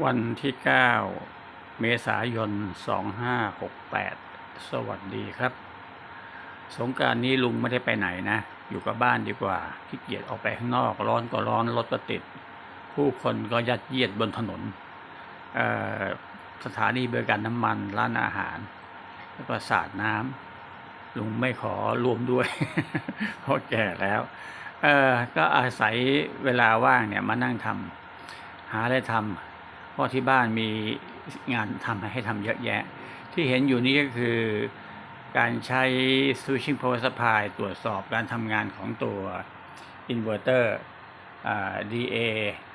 วันที่ 9 เมษายน 2568 สวัสดีครับ สงการนี้ลุงไม่ได้ไปไหนนะ อยู่กับบ้านดีกว่าขี้เกียจออกไปข้างนอก ร้อนก็ร้อน รถก็ติด ผู้คนก็ยัดเยียดบนถนน สถานีบริการน้ำมัน ร้านอาหาร แล้วก็สาดน้ำ ลุงไม่ขอรวมด้วย เพราะแก่แล้ว ก็อาศัยเวลาว่างเนี่ยมานั่งทำ หาอะไรทำ เพราะที่บ้านมีงานทำให้ทำเยอะแยะ ที่เห็นอยู่นี้ก็คือการใช้ switching power supply ตรวจสอบการทำงานของตัว inverter อ่า DA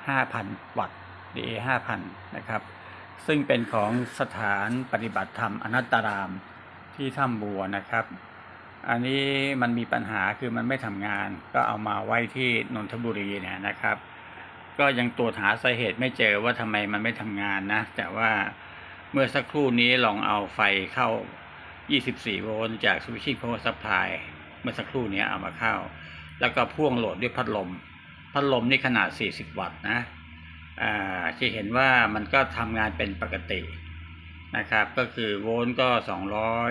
5,000 วัตต์ DA 5,000 นะครับ ซึ่งเป็นของสถานปฏิบัติธรรมอนัตตารามที่ถ้ำบัวนะครับ อันนี้มันมีปัญหาคือมันไม่ทำงาน ก็เอามาไว้ที่นนทบุรีเนี่ยนะครับ ก็ยังตรวจหาสาเหตุไม่เจอว่าทำไมมันไม่ทำงานนะ แต่ว่าเมื่อสักครู่นี้ลองเอาไฟเข้า 24 โวลต์จาก switching power supply เมื่อสักครู่นี้เอามาเข้า แล้วก็พ่วงโหลดด้วยพัดลม พัดลมนี่ขนาด 40 วัตต์นะอ่าจะเห็นว่ามันก็ทำงานเป็นปกตินะครับ ก็คือโวลต์ก็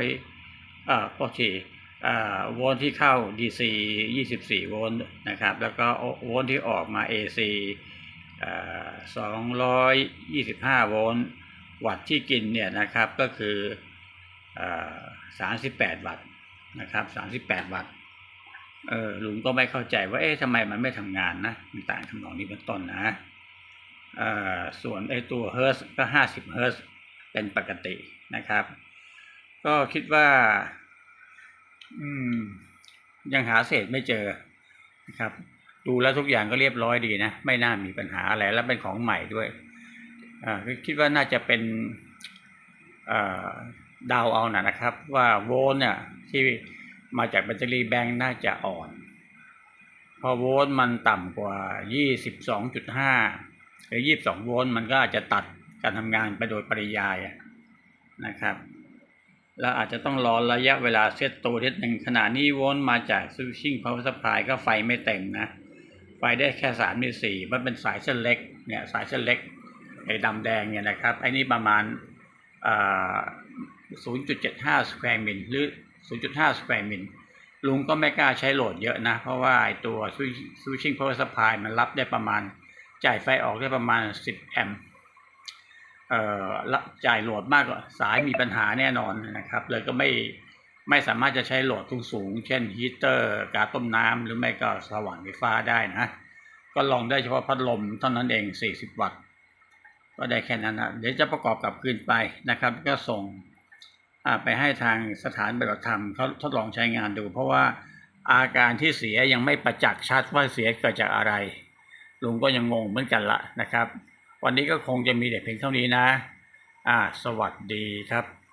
200เอ่อก็ทีอ่ โวลต์ที่เข้า DC 24 โวลต์นะครับ แล้วก็โวลต์ที่ออกมา AC อ่า225 โวลต์ วัตต์ที่กินเนี่ยนะครับก็คือ38 วัตต์นะครับ38 วัตต์เออลุงก็ไม่เข้าใจว่าเอ๊ะทำไมมันไม่ทำงานนะต่างทำนองนี้เป็นต้นนะอ่าส่วนไอ้ตัวเฮิร์ตก็ห้าสิบเฮิร์ตเป็นปกตินะครับ ก็คิดว่า อืม ยังหาเศษไม่เจอนะครับ ดูแล้วทุกอย่างก็เรียบร้อยดีนะ ไม่น่ามีปัญหาอะไร แล้วเป็นของใหม่ด้วย อ่าคิดว่าน่าจะเป็นดาวเอาน่ะนะครับ ว่าโวลต์เนี่ยที่มาจากแบตเตอรี่แบงค์น่าจะอ่อน พอโวลต์มันต่ำกว่า 22.5 หรือ 22 โวลต์มันก็อาจจะตัดการทำงานไปโดยปริยายนะครับ แล้วอาจจะต้องรอระยะเวลาเซตตัวนิดหนึ่งขณะนี้โวลต์มาจาก switching power supply ก็ไฟไม่เต็มนะ ไฟได้แค่3ใน4มันเป็นสายเส้นเล็กเนี่ยสายเส้นเล็กไอ้ดำแดงเนี่ยนะครับไอ้นี่ประมาณ0.75 สแควร์มิลหรือ 0.5 สแควร์มิลลุงก็ไม่กล้าใช้โหลดเยอะนะ เพราะว่าไอ้ตัว switch- switching power supply มันรับได้ประมาณ จ่ายไฟออกได้ประมาณ 10 แอมป์ จ่ายโหลดมากกว่าสายมีปัญหาแน่นอนนะครับ เลยก็ไม่ไม่สามารถจะใช้โหลดสูงสูง เช่นฮีเตอร์กาต้มน้ำหรือไม่ก็สว่านไฟฟ้าได้นะ ก็ลองได้เฉพาะพัดลมเท่านั้นเอง 40 วัตต์ ก็ได้แค่นั้นนะเดี๋ยวจะประกอบกลับคืนไปนะครับ ก็ส่งไปให้ทางสถานปฏิบัติธรรมเขาทดลองใช้งานดู เพราะว่าอาการที่เสียยังไม่ประจักษ์ชัดว่าเสียเกิดจากอะไร ลุงก็ยังงงเหมือนกันละนะครับ วันนี้ก็คงจะมีแต่เพียงเท่านี้นะ อ่า สวัสดีครับ